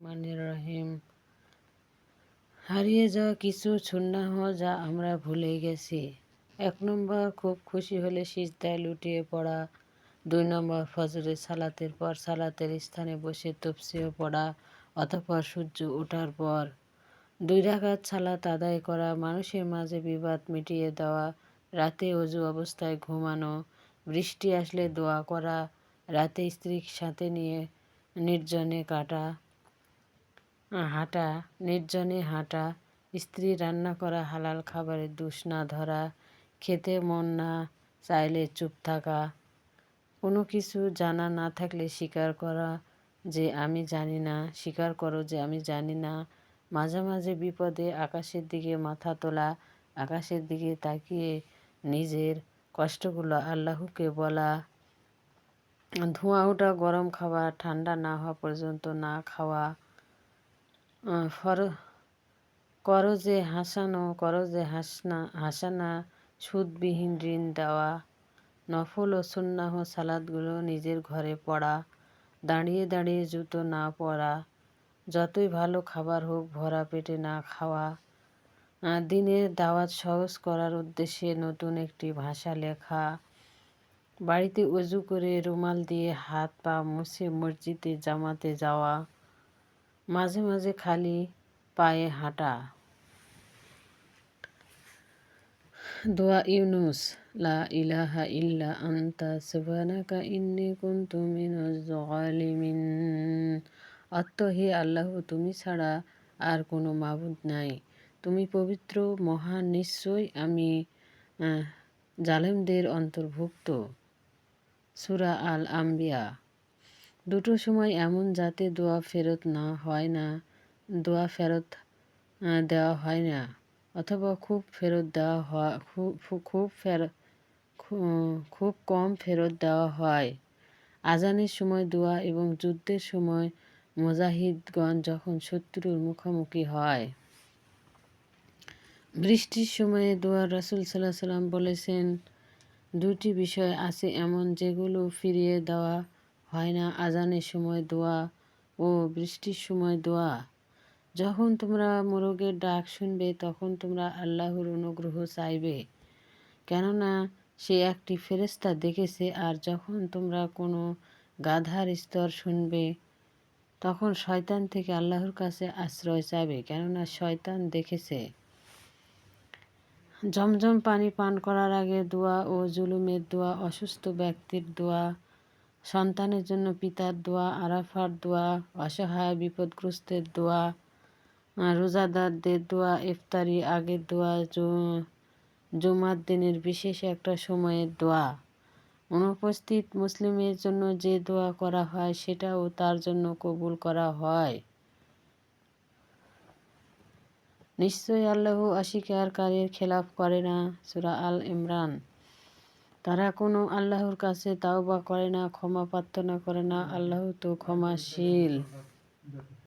রহমানির রহিম। হারিয়ে যাওয়া কিছু সুন্নাহ যা আমরা ভুলে গেছি। এক নম্বর, খুব খুশি হলে সিজদায় লুটিয়ে পড়া। দুই নম্বর ফজরের সালাতের পর সালাতের স্থানে বসে তফসিও পড়া, অতঃপর সূর্য ওঠার পর। দুই রাকাত সালাত আদায় করা, মানুষের মাঝে বিবাদ মিটিয়ে দেওয়া, রাতে অজু অবস্থায় ঘুমানো, বৃষ্টি আসলে দোয়া করা, রাতে স্ত্রীর সাথে নিয়ে নির্জনে কাটা। হাঁটা, নির্জনে হাঁটা, স্ত্রী রান্না করা হালাল খাবারের দুষ না ধরা, খেতে মন না চাইলে চুপ থাকা, কোনো কিছু জানা না থাকলে স্বীকার করা যে আমি জানি না, স্বীকার করো যে আমি জানি না, মাঝে মাঝে বিপদে আকাশের দিকে মাথা তোলা, আকাশের দিকে তাকিয়ে নিজের কষ্টগুলো আল্লাহকে বলা, ধোঁয়া ওঠা গরম খাবার, ঠান্ডা না হওয়া পর্যন্ত না খাওয়া ফর করজে হাসানো করজে হাসনা, হাসানা সুদবিহীন ঋণ দেওয়া, নফল ও সুন্নাহ সালাদগুলো নিজের ঘরে পড়া, দাঁড়িয়ে দাঁড়িয়ে জুতো না পরা, যতই ভালো খাবার হোক ভরা পেটে না খাওয়া দিনের দাওয়াত সহজ করার উদ্দেশ্যে নতুন একটি ভাষা লেখা, বাড়িতে উজু করে রুমাল দিয়ে হাত পা মুছে মসজিদে জামাতে যাওয়া মাঝে মাঝে খালি পায়ে হাঁটা। দোয়া ইউনুস, লা ইলাহা ইল্লা আন্তা, সুবহানাকা ইন্নী কুনতু মিনাজ জালিমিন অর্থ হে আল্লাহ, তুমি ছাড়া আর কোনো মাবুদ নাই। তুমি পবিত্র, মহান নিশ্চয় আমি জালেমদের অন্তর্ভুক্ত। সুরা আল আম্বিয়া দুটো সময় এমন যাতে দোয়া ফেরত না হয় না, দোয়া ফেরত দেওয়া হয় না, অথবা খুব ফেরত দেওয়া হয়, খুব খুব ফেরত খুব কম ফেরত দেওয়া হয়। আজানের সময় দোয়া এবং যুদ্ধের সময় মুজাহিদগণ যখন শত্রুর মুখোমুখি হয়। বৃষ্টির সময়ে দোয়া রাসুল সাল্লাহ সাল্লাম বলেছেন, দুটি বিষয় আছে এমন যেগুলো ফিরিয়ে দেওয়া হয় না, আজানের সময় দোয়া ও বৃষ্টির সময় দোয়া। যখন তোমরা মোরগের ডাক শুনবে, তখন তোমরা আল্লাহর অনুগ্রহ চাইবে। কেননা, সে একটি ফেরেস্তা দেখেছে, আর যখন তোমরা কোনো গাধার স্তর শুনবে, তখন শয়তান থেকে আল্লাহর কাছে আশ্রয় চাইবে, কেননা শয়তান দেখেছে। জমজম পানি পান করার আগে দোয়া ও জুলুমের দোয়া, অসুস্থ ব্যক্তির দোয়া সন্তানের জন্য পিতার দোয়া, আরাফার দোয়া, অসহায়, বিপদগ্রস্তের দোয়া রোজাদারদের দোয়া, ইফতারি আগের দোয়া জুমার দিনের বিশেষ একটা সময়ের দোয়া। অনুপস্থিত মুসলিমের জন্য যে দোয়া করা হয়, সেটাও তার জন্য কবুল করা হয়। নিশ্চয়ই আল্লাহ অস্বীকারীর খেলাফ করে না, সুরা আল ইমরান। তারা কোনো আল্লাহর কাছে তাওবা করে না ক্ষমা প্রার্থনা করে না। আল্লাহ তো ক্ষমাশীল।